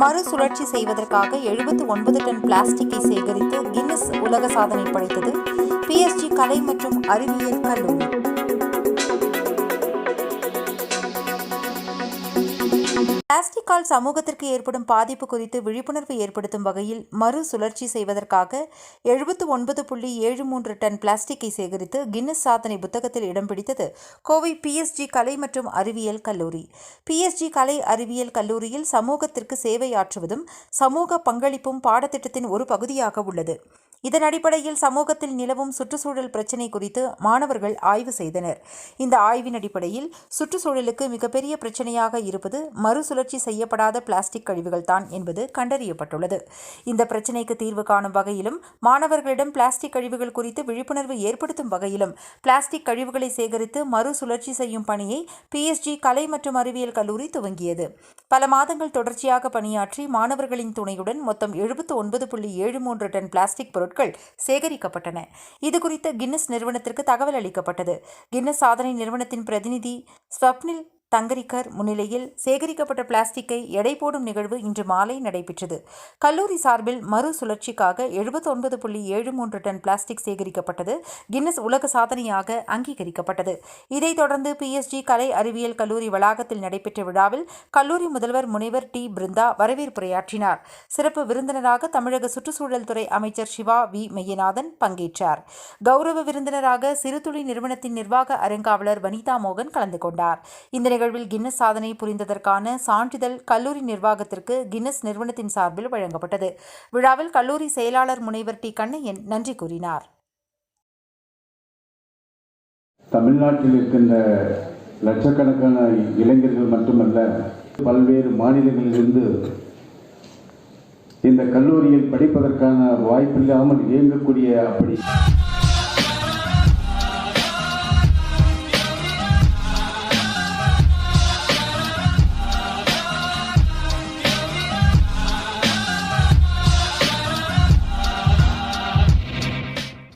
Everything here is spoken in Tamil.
மறுசுழற்சி செய்வதற்காக எழுபத்து ஒன்பது டன் பிளாஸ்டிக்கை சேகரித்து கின்னஸ் உலக சாதனை படைத்தது பிஎஸ்டி கலை மற்றும் அறிவியல் கல்லூரி. பிளாஸ்டிக்கால் சமூகத்திற்கு ஏற்படும் பாதிப்பு குறித்து விழிப்புணர்வு ஏற்படுத்தும் வகையில் மறுசுழற்சி செய்வதற்காக எழுபத்து ஒன்பது புள்ளி ஏழு மூன்று டன் பிளாஸ்டிக்கை சேகரித்து கின்னஸ் சாதனை புத்தகத்தில் இடம் பிடித்தது கோவை பிஎஸ்ஜி கலை மற்றும் அறிவியல் கல்லூரி. பிஎஸ்ஜி கலை அறிவியல் கல்லூரியில் சமூகத்திற்கு சேவையாற்றுவதும் சமூக பங்களிப்பும் பாடத்திட்டத்தின் ஒரு பகுதியாக உள்ளது. இதன் அடிப்படையில் சமூகத்தில் நிலவும் சுற்றுச்சூழல் பிரச்சினை குறித்து மாணவர்கள் ஆய்வு செய்தனர். இந்த ஆய்வின் அடிப்படையில் சுற்றுச்சூழலுக்கு மிகப்பெரிய பிரச்சனையாக இருப்பது மறுசுழற்சி செய்யப்படாத பிளாஸ்டிக் கழிவுகள் தான் என்பது கண்டறியப்பட்டுள்ளது. இந்த பிரச்சினைக்கு தீர்வு காணும் வகையிலும் மாணவர்களிடம் பிளாஸ்டிக் கழிவுகள் குறித்து விழிப்புணர்வு ஏற்படுத்தும் வகையிலும் பிளாஸ்டிக் கழிவுகளை சேகரித்து மறுசுழற்சி செய்யும் பணியை பிஎஸ்ஜி கலை மற்றும் அறிவியல் கல்லூரி துவங்கியது. பல மாதங்கள் தொடர்ச்சியாக பணியாற்றி மாணவர்களின் துணையுடன் மொத்தம் எழுபத்து ஒன்பது புள்ளி ஏழு மூன்று டன் பிளாஸ்டிக் பொருட்கள் சேகரிக்கப்பட்டன. இது குறித்து கின்னஸ் நிறுவனத்திற்கு தகவல் அளிக்கப்பட்டது. கின்னஸ் சாதனை நிறுவனத்தின் பிரதிநிதி ஸ்வப்னில் தங்கரிக்கர் முன்னிலையில் சேகரிக்கப்பட்ட பிளாஸ்டிக்கை எடை போடும் நிகழ்வு இன்று மாலை நடைபெற்றது. கல்லூரி சார்பில் மறுசுழற்சிக்காக எழுபத்தி ஒன்பது புள்ளி ஏழு மூன்று டன் பிளாஸ்டிக் சேகரிக்கப்பட்டது. கின்னஸ் உலக சாதனையாக அங்கீகரிக்கப்பட்டது. இதைத் தொடர்ந்து பிஎஸ்ஜி கலை அறிவியல் கல்லூரி வளாகத்தில் நடைபெற்ற விழாவில் கல்லூரி முதல்வர் முனைவர் டி. பிருந்தா வரவேற்புரையாற்றினார். சிறப்பு விருந்தினராக தமிழக சுற்றுச்சூழல் துறை அமைச்சர் சிவா வி. மெய்யநாதன் பங்கேற்றார். கௌரவ விருந்தினராக சிறுதுளி நிறுவனத்தின் நிர்வாக அறங்காவலர் வனிதா மோகன் கலந்து கொண்டார். இந்த நிகழ்வில் கின்னஸ் சாதனை புரிந்ததற்கான சான்றிதழ் கல்லூரி நிர்வாகத்திற்கு கின்னஸ் நிறுவனத்தின் சார்பில் வழங்கப்பட்டது. விழாவில் கல்லூரி செயலாளர் முனைவர் டி. கண்ணையன் நன்றி கூறினார். தமிழ்நாட்டில் இருக்கின்ற லட்சக்கணக்கான இளைஞர்கள் மட்டுமல்ல பல்வேறு மாநிலங்களிலிருந்து இந்த கல்லூரியில் படிப்பதற்கான வாய்ப்பில்லாமல் இயங்கக்கூடிய அப்படி